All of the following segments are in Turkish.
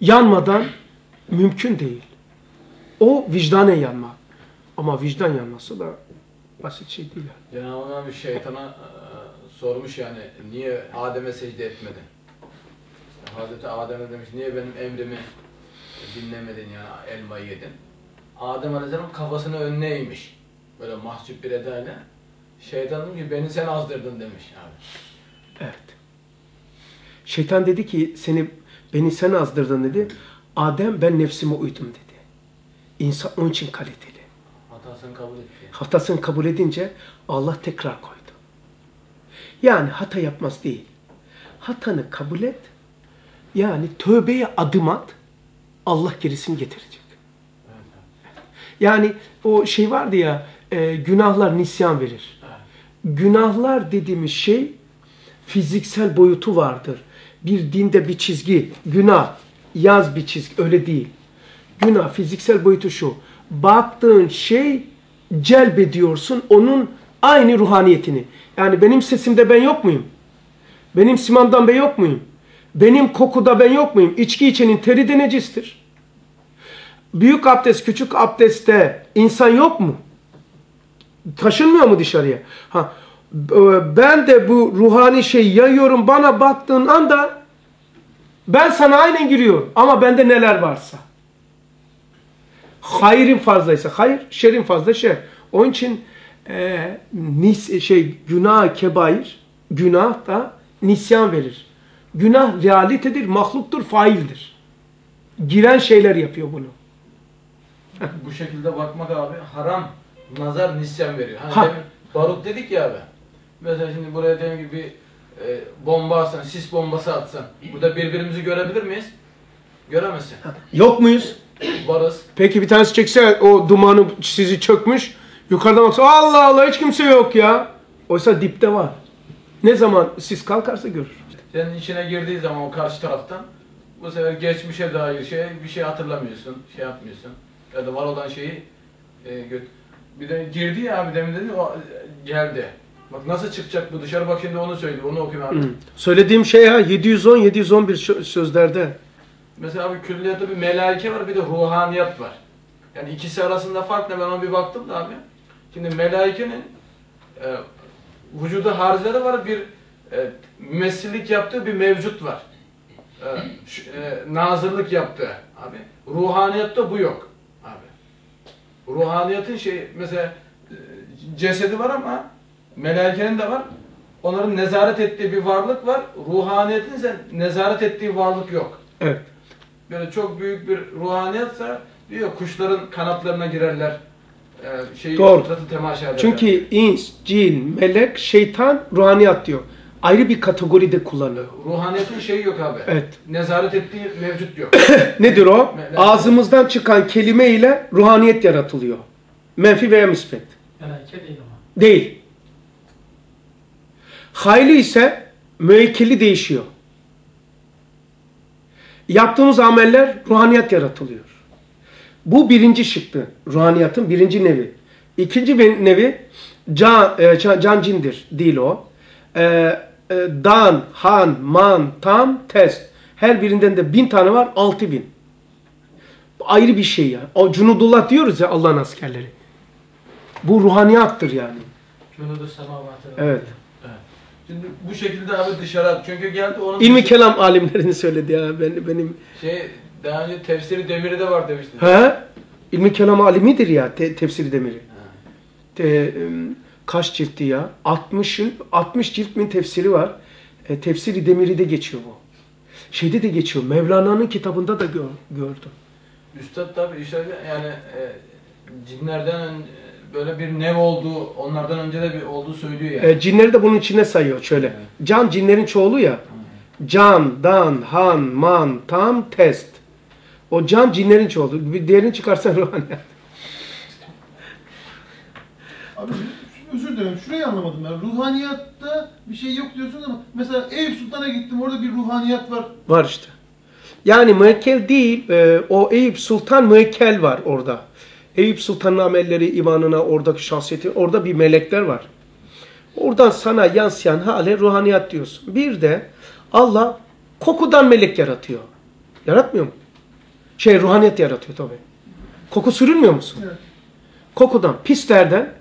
yanmadan mümkün değil. O vicdanen yanmak. Ama vicdan yanması da basit şey değil. Cenab-ı Hak bir şeytana e, sormuş yani niye Adem'e secde etmedin? Hazreti Adem'e demiş niye benim emrimi dinlemedin yani elmayı yedin? Adem Aleyhisselam kafasını önüne eğmiş. Böyle mahcup bir edayla. Şeytan demiş ki beni sen azdırdın demiş abi. Evet. Şeytan dedi ki seni beni sen azdırdın dedi. Adem ben nefsime uydum dedi. İnsan onun için kaliteli. Hatasını kabul etti. Hatasını kabul edince Allah tekrar koydu. Yani hata yapmaz değil. Hatanı kabul et. Yani tövbeye adım at. Allah gerisini getirecek. Yani o şey vardı ya e, günahlar nisyan verir. Günahlar dediğimiz şey fiziksel boyutu vardır. Bir dinde bir çizgi, günah, yaz bir çizgi öyle değil. Günah fiziksel boyutu şu. Baktığın şey celbediyorsun onun aynı ruhaniyetini. Yani benim sesimde ben yok muyum? Benim simamdan ben yok muyum? Benim kokuda ben yok muyum? İçki içenin teri de necistir. Büyük abdest, küçük abdestte insan yok mu? Taşınmıyor mu dışarıya? Ha, e, ben de bu ruhani şeyi yayıyorum bana baktığın anda ben sana aynen giriyorum ama bende neler varsa. Hayırın fazlaysa hayır, şerin fazla şer. Onun için e, nis, şey günah kebair, günah da nisyan verir. Günah realitedir, mahluktur, faildir. Giren şeyler yapıyor bunu. Bu şekilde bakmak abi haram. Nazar nisyan veriyor. Hani Ha. demin barut dedik ya abi. Mesela şimdi buraya dediğim gibi bir e, bomba atsan, sis bombası atsan. Burada birbirimizi görebilir miyiz? Göremezsin. Yok muyuz? Varız. Peki bir tanesi çekse o dumanı sizi çökmüş. Yukarıdan baksa Allah Allah hiç kimse yok ya. Oysa dipte var. Ne zaman siz kalkarsa görür. Senin içine girdiği zaman o karşı taraftan bu sefer geçmişe dair şey bir şey hatırlamıyorsun, şey yapmıyorsun. Ya da var olan şeyi e, göt. Bir de girdi ya abi demin dedi o e, geldi. Bak nasıl çıkacak bu dışarı bak şimdi onu söyledi. Onu okuyayım abi. Söylediğim şey ha 710 711 sö- sözlerde. Mesela abi külliyatta bir melaike var bir de ruhaniyat var. Yani ikisi arasında fark ne ben ona bir baktım da abi. Şimdi melaikenin e, vücuda harcları var bir e, mümessillik yaptığı bir mevcut var. E, şu, e, nazırlık yaptığı abi. Ruhaniyatta bu yok abi. Ruhaniyatın şey mesela e, cesedi var ama melaikenin de var. Onların nezaret ettiği bir varlık var. Ruhaniyetin ise nezaret ettiği varlık yok Evet. böyle çok büyük bir ruhaniyatsa diyor kuşların kanatlarına girerler. Ee, şeyi Doğru. fıtratı temaşa ederler. Çünkü ins, cin, melek, şeytan, ruhaniyat diyor. Ayrı bir kategoride kullanıyor. ruhaniyatın şeyi yok abi. Evet. Nezaret ettiği mevcut yok. Nedir o? Melek. Ağzımızdan çıkan kelime ile ruhaniyet yaratılıyor. Menfi veya müspet. Melaike değil ama. Değil. Hayli ise müekkeli değişiyor. Yaptığımız ameller ruhaniyat yaratılıyor. Bu birinci şıkkı. Ruhaniyatın birinci nevi. İkinci nevi can, e, can, can cindir. Değil o. E, e, dan, han, man, tam, test. Her birinden de bin tane var. Altı bin. Ayrı bir şey ya. O cunudullah diyoruz ya Allah'ın askerleri. Bu ruhaniyattır yani. Cunudu semavatı. Evet. Şimdi bu şekilde abi dışarı. Çünkü geldi onun İlmi kelam alimlerini söyledi ya. Ben, benim şey daha önce tefsiri demiri de var demiştin. He? İlmi kelam alimidir ya te, tefsiri demiri. Te, kaç ciltti ya? 60'ın 60 cilt min tefsiri var. E, tefsiri demiri de geçiyor bu. Şeyde de geçiyor. Mevlana'nın kitabında da gör, gördüm. Üstad tabi işte yani e, cinlerden ön- böyle bir nev olduğu, onlardan önce de bir olduğu söylüyor yani. E, cinleri de bunun içine sayıyor şöyle. Can cinlerin çoğulu ya. Can, dan, han, man, tam, test. O can cinlerin çoğulu. Bir diğerini çıkarsan ruhaniyat. Abi özür dilerim şurayı anlamadım ben. Ruhaniyatta bir şey yok diyorsunuz ama mesela Eyüp Sultan'a gittim orada bir ruhaniyat var. Var işte. Yani müekkel değil, e, o Eyüp Sultan müekkel var orada. Eyüp Sultan'ın amelleri, imanına, oradaki şahsiyeti, orada bir melekler var. Oradan sana yansıyan hale ruhaniyat diyorsun. Bir de Allah kokudan melek yaratıyor. Yaratmıyor mu? Şey ruhaniyet yaratıyor tabii. Koku sürünmüyor musun? Evet. Kokudan, pislerden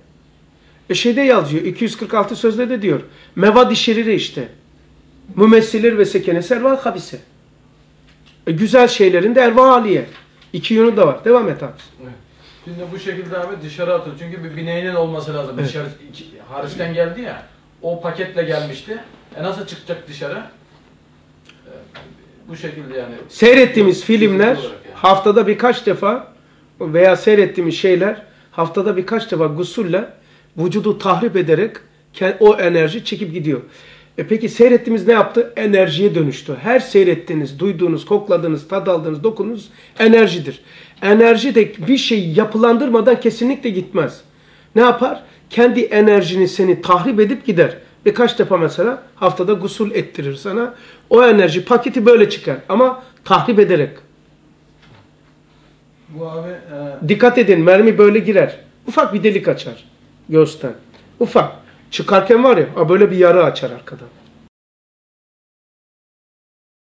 e şeyde yazıyor. 246 sözde de diyor. Mevad şeriri işte. Mümessilir ve sekenesi erva habise. E, güzel şeylerin de erva aliye. İki yönü de var. Devam et abi. Evet. Şimdi bu şekilde abi dışarı atıyor. Çünkü bir bineğinin olması lazım. Evet. Dışarı iki, hariçten geldi ya. O paketle gelmişti. E nasıl çıkacak dışarı? E, bu şekilde yani. Seyrettiğimiz filmler Fizik olarak yani. haftada birkaç defa veya seyrettiğimiz şeyler haftada birkaç defa gusulle vücudu tahrip ederek ke- o enerji çekip gidiyor. E peki seyrettiğimiz ne yaptı? Enerjiye dönüştü. Her seyrettiğiniz, duyduğunuz, kokladığınız, tad aldığınız, dokunduğunuz enerjidir. Enerji de bir şey yapılandırmadan kesinlikle gitmez. Ne yapar? Kendi enerjini seni tahrip edip gider. Birkaç defa mesela haftada gusul ettirir sana. O enerji paketi böyle çıkar ama tahrip ederek. Bu abi e, Dikkat edin mermi böyle girer. Ufak bir delik açar göğüsten. Ufak. Çıkarken var ya böyle bir yara açar arkadan.